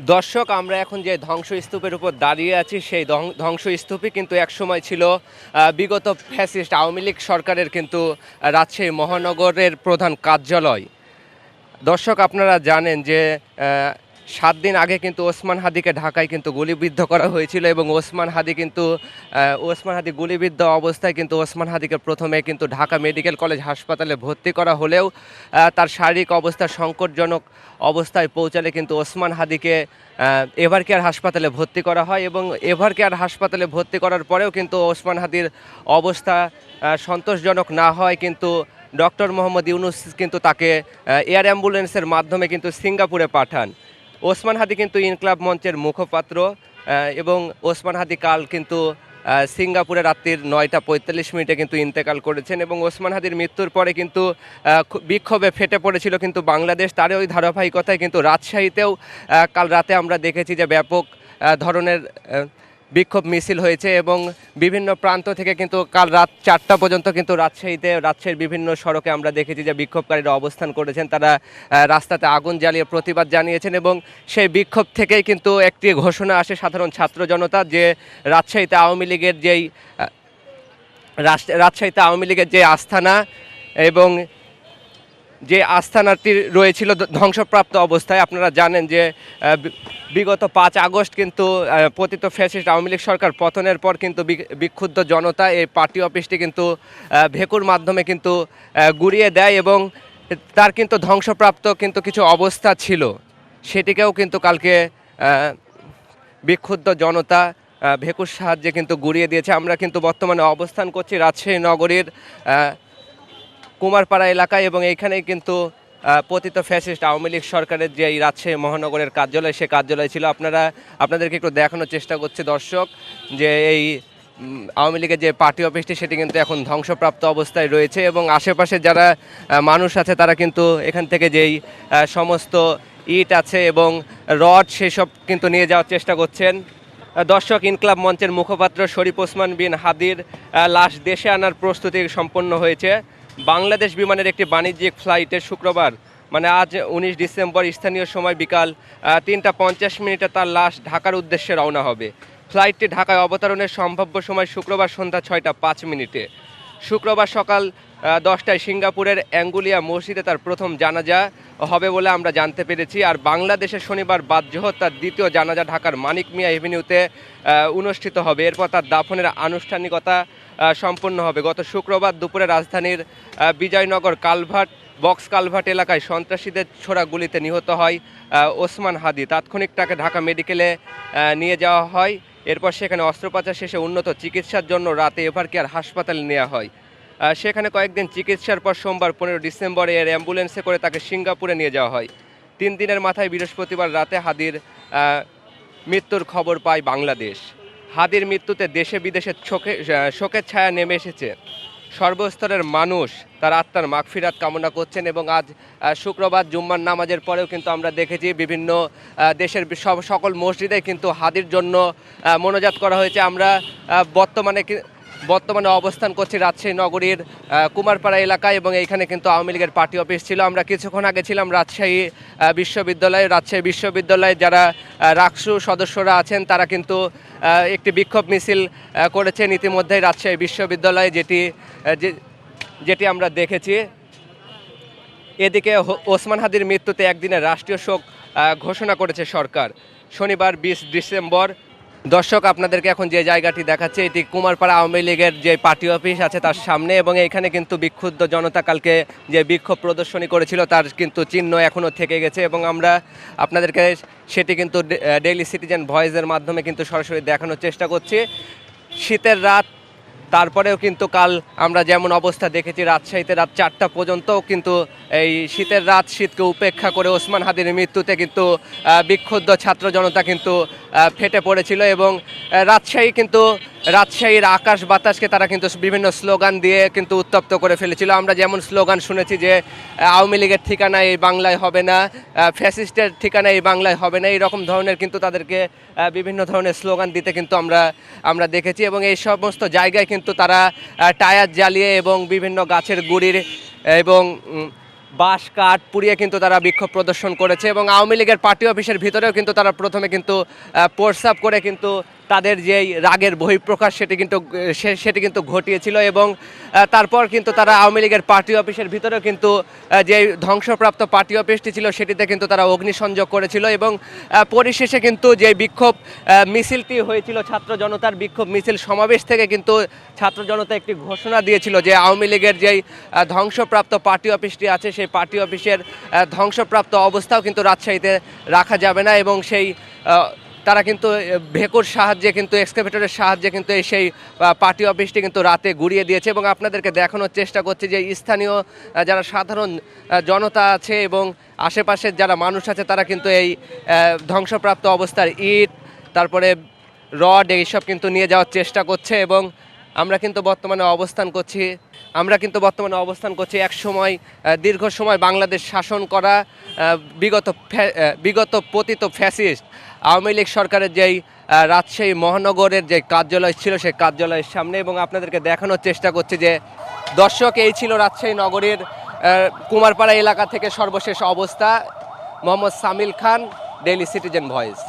দর্শক, আমরা এখন যে ধ্বংসস্তূপের উপর দাঁড়িয়ে আছি, সেই ধ্বং- ধ্বংসস্তূপই কিন্তু একসময় ছিল বিগত ফ্যাসিস্ট আওয়ামী লীগ সরকারের কিন্তু রাজশাহী মহানগরের প্রধান কার্যালয়। দর্শক, আপনারা জানেন যে সাত দিন আগে কিন্তু ওসমান হাদিকে ঢাকায় কিন্তু গুলিবিদ্ধ করা হয়েছিল এবং ওসমান হাদি কিন্তু ওসমান হাদি গুলিবিদ্ধ অবস্থায় কিন্তু ওসমান হাদিকে প্রথমে কিন্তু ঢাকা মেডিকেল কলেজ হাসপাতালে ভর্তি করা হলেও তার শারীরিক অবস্থা সংকটজনক অবস্থায় পৌঁছালে কিন্তু ওসমান হাদিকে এভার কেয়ার হাসপাতালে ভর্তি করা হয় এবং এভার কেয়ার হাসপাতালে ভর্তি করার পরেও কিন্তু ওসমান হাদির অবস্থা সন্তোষজনক না হয় কিন্তু ডক্টর মোহাম্মদ ইউনুস কিন্তু তাকে এয়ার অ্যাম্বুলেন্সের মাধ্যমে কিন্তু সিঙ্গাপুরে পাঠান। ওসমান হাদি কিন্তু ইনকলাব মঞ্চের মুখপাত্র এবং ওসমান হাদি কাল কিন্তু সিঙ্গাপুরে রাত্রির নয়টা পঁয়তাল্লিশ মিনিটে কিন্তু ইন্তেকাল করেছেন এবং ওসমান হাদির মৃত্যুর পরে কিন্তু বিক্ষোভে ফেটে পড়েছিল কিন্তু বাংলাদেশ। তার ওই ধারাবাহিকতায় কিন্তু রাজশাহীতেও কাল রাতে আমরা দেখেছি যে ব্যাপক ধরনের বিক্ষোভ মিছিল হয়েছে এবং বিভিন্ন প্রান্ত থেকে কিন্তু কাল রাত চারটা পর্যন্ত কিন্তু রাজশাহীতে, রাজশাহীর বিভিন্ন সড়কে আমরা দেখেছি যে বিক্ষোভকারীরা অবস্থান করেছেন। তারা রাস্তাতে আগুন জ্বালিয়ে প্রতিবাদ জানিয়েছেন এবং সেই বিক্ষোভ থেকেই কিন্তু একটি ঘোষণা আসে সাধারণ ছাত্র জনতা যে রাজশাহীতে আওয়ামী লীগের যেই রাজশাহীতে আওয়ামী লীগের যে আস্থানা এবং যে আস্থানাটি রয়েছিল ধ্বংসপ্রাপ্ত অবস্থায়, আপনারা জানেন যে বিগত পাঁচ আগস্ট কিন্তু পতিত ফ্যাসিস্ট আওয়ামী লীগ সরকার পতনের পর কিন্তু বিক্ষুব্ধ জনতা এই পার্টি অফিসটি কিন্তু ভেকুর মাধ্যমে কিন্তু গুড়িয়ে দেয় এবং তার কিন্তু ধ্বংসপ্রাপ্ত কিন্তু কিছু অবস্থা ছিল। সেটিকেও কিন্তু কালকে বিক্ষুব্ধ জনতা ভেকুর সাহায্যে কিন্তু গুড়িয়ে দিয়েছে। আমরা কিন্তু বর্তমানে অবস্থান করছি রাজশাহী নগরীর কুমারপাড়া এলাকায় এবং এইখানেই কিন্তু পতিত ফ্যাসিস্ট আওয়ামী লীগ সরকারের যে এই রাজশাহী মহানগরের কার্যালয়, সে কার্যালয় ছিল। আপনারা, আপনাদেরকে একটু দেখানোর চেষ্টা করছে দর্শক, যে এই আওয়ামী লীগের যে পার্টি অফিসটি, সেটি কিন্তু এখন ধ্বংসপ্রাপ্ত অবস্থায় রয়েছে এবং আশেপাশে যারা মানুষ আছে, তারা কিন্তু এখান থেকে যেই সমস্ত ইট আছে এবং রড, সেসব কিন্তু নিয়ে যাওয়ার চেষ্টা করছেন। দর্শক, ইনকলাব মঞ্চের মুখপাত্র শরীফ ওসমান বিন হাদির লাশ দেশে আনার প্রস্তুতি সম্পন্ন হয়েছে। বাংলাদেশ বিমানের একটি বাণিজ্যিক ফ্লাইটে শুক্রবার মানে আজ উনিশ ডিসেম্বর স্থানীয় সময় বিকাল তিনটা পঞ্চাশ মিনিটে তার লাশ ঢাকার উদ্দেশ্যে রওনা হবে। ফ্লাইটটি ঢাকায় অবতরণের সম্ভাব্য সময় শুক্রবার সন্ধ্যা ছয়টা পাঁচ মিনিটে। শুক্রবার সকাল দশটায় সিঙ্গাপুরের অ্যাঙ্গুলিয়া মসজিদে তার প্রথম জানাজা হবে বলে আমরা জানতে পেরেছি। আর বাংলাদেশে শনিবার বাদজোহর তার দ্বিতীয় জানাজা ঢাকার মানিক মিয়া এভিনিউতে অনুষ্ঠিত হবে। এরপর তার দাফনের আনুষ্ঠানিকতা সম্পন্ন হবে। গত শুক্রবার দুপুরে রাজধানীর বিজয়নগর কালভার্ট বক্স কালভার্ট এলাকায় সন্ত্রাসীদের ছোড়া গুলিতে নিহত হয় ওসমান হাদি। তাৎক্ষণিক তাকে ঢাকা মেডিকেলে নিয়ে যাওয়া হয়। এরপর সেখানে অস্ত্রোপচার শেষে উন্নত চিকিৎসার জন্য রাতে এভার কেয়ার হাসপাতালে নেওয়া হয়। সেখানে কয়েকদিন চিকিৎসার পর সোমবার পনেরো ডিসেম্বরে এর অ্যাম্বুলেন্সে করে তাকে সিঙ্গাপুরে নিয়ে যাওয়া হয়। তিন দিনের মাথায় বৃহস্পতিবার রাতে হাদির মৃত্যুর খবর পায় বাংলাদেশ। হাদির মৃত্যুতে দেশে বিদেশে শোকে শোকের ছায়া নেমে এসেছে। সর্বস্তরের মানুষ তার আত্মার মাগফিরাত কামনা করছেন এবং আজ শুক্রবার জুম্মার নামাজের পরেও কিন্তু আমরা দেখেছি বিভিন্ন দেশের সব, সকল মসজিদে কিন্তু হাদির জন্য মনোজাত করা হয়েছে। আমরা বর্তমানে বর্তমানে অবস্থান করছি রাজশাহী নগরীর কুমারপাড়া এলাকায় এবং এইখানে কিন্তু আওয়ামী লীগের পার্টি অফিস ছিল। আমরা কিছুক্ষণ আগে ছিলাম রাজশাহী বিশ্ববিদ্যালয়ে রাজশাহী বিশ্ববিদ্যালয়ে যারা রাকসু সদস্যরা আছেন, তারা কিন্তু একটি বিক্ষোভ মিছিল করেছেন। ইতিমধ্যেই রাজশাহী বিশ্ববিদ্যালয়ে যেটি যেটি আমরা দেখেছি, এদিকে ওসমান হাদির মৃত্যুতে একদিনের রাষ্ট্রীয় শোক ঘোষণা করেছে সরকার। শনিবার বিশ ডিসেম্বর দর্শক, আপনাদেরকে এখন যে জায়গাটি দেখাচ্ছে, এটি কুমারপাড়া আওয়ামী লীগের যে পার্টি অফিস আছে তার সামনে এবং এখানে কিন্তু বিক্ষুব্ধ জনতা কালকে যে বিক্ষোভ প্রদর্শনী করেছিল তার কিন্তু চিহ্ন এখনও থেকে গেছে এবং আমরা আপনাদেরকে সেটি কিন্তু ডেইলি সিটিজেন ভয়েসের মাধ্যমে কিন্তু সরাসরি দেখানোর চেষ্টা করছি। শীতের রাত, তারপরেও কিন্তু কাল আমরা যেমন অবস্থা দেখেছি, রাজশাহীতে রাত চারটা পর্যন্তও কিন্তু এই শীতের রাত শীতকে উপেক্ষা করে ওসমান হাদির মৃত্যুতে কিন্তু বিক্ষুব্ধ ছাত্র জনতা কিন্তু ফেটে পড়েছিল এবং রাজশাহী কিন্তু, রাজশাহীর আকাশ বাতাসকে তারা কিন্তু বিভিন্ন স্লোগান দিয়ে কিন্তু উত্তপ্ত করে ফেলেছিল। আমরা যেমন স্লোগান শুনেছি যে আওয়ামী লীগের ঠিকানা এই বাংলায় হবে না ফ্যাসিস্টের ঠিকানা এই বাংলায় হবে না এই রকম ধরনের কিন্তু তাদেরকে বিভিন্ন ধরনের স্লোগান দিতে কিন্তু আমরা আমরা দেখেছি এবং এই সমস্ত জায়গায় কিন্তু তারা টায়ার জ্বালিয়ে এবং বিভিন্ন গাছের গুড়ির, এবং বাঁশ, কাঠ, পুড়িয়ে কিন্তু তারা বিক্ষোভ প্রদর্শন করেছে এবং আওয়ামী লীগের পার্টি অফিসের ভিতরেও কিন্তু তারা প্রথমে কিন্তু প্রস্তাব করে কিন্তু তাদের যেই রাগের বহিঃপ্রকাশ সেটি কিন্তু সেটি কিন্তু ঘটিয়েছিল এবং তারপর কিন্তু তারা আওয়ামী লীগের পার্টি অফিসের ভিতরেও কিন্তু যে ধ্বংসপ্রাপ্ত পার্টি অফিসটি ছিল সেটিতে কিন্তু তারা অগ্নিসংযোগ করেছিল এবং পরিশেষে কিন্তু যে বিক্ষোভ মিছিলটি হয়েছিল ছাত্র জনতার বিক্ষোভ মিছিল সমাবেশ থেকে কিন্তু ছাত্র জনতা একটি ঘোষণা দিয়েছিল যে আওয়ামী লীগের যেই ধ্বংসপ্রাপ্ত পার্টি অফিসটি আছে সেই পার্টি অফিসের ধ্বংসপ্রাপ্ত অবস্থাও কিন্তু রাজশাহীতে রাখা যাবে না এবং সেই তারা কিন্তু ভেকুর সাহায্যে কিন্তু, এক্সকাভেটরের সাহায্যে কিন্তু এই সেই পার্টি অফিসটি কিন্তু রাতে গুড়িয়ে দিয়েছে এবং আপনাদেরকে দেখানোর চেষ্টা করছে যে স্থানীয় যারা সাধারণ জনতা আছে এবং আশেপাশের যারা মানুষ আছে তারা কিন্তু এই ধ্বংসপ্রাপ্ত অবস্থার ইট, তারপরে রড এইসব কিন্তু নিয়ে যাওয়ার চেষ্টা করছে এবং আমরা কিন্তু বর্তমানে অবস্থান করছি, আমরা কিন্তু বর্তমানে অবস্থান করছি এক সময় দীর্ঘ সময় বাংলাদেশ শাসন করা বিগত বিগত পতিত ফ্যাসিস্ট আওয়ামী লীগ সরকারের যেই রাজশাহী মহানগরের যে কার্যালয় ছিল সেই কার্যালয়ের সামনে এবং আপনাদেরকে দেখানোর চেষ্টা করছে যে দর্শক, এই ছিল রাজশাহী নগরীর কুমারপাড়া এলাকা থেকে সর্বশেষ অবস্থা। মোহাম্মদ সামিল খান ডেইলি সিটিজেন ভয়েস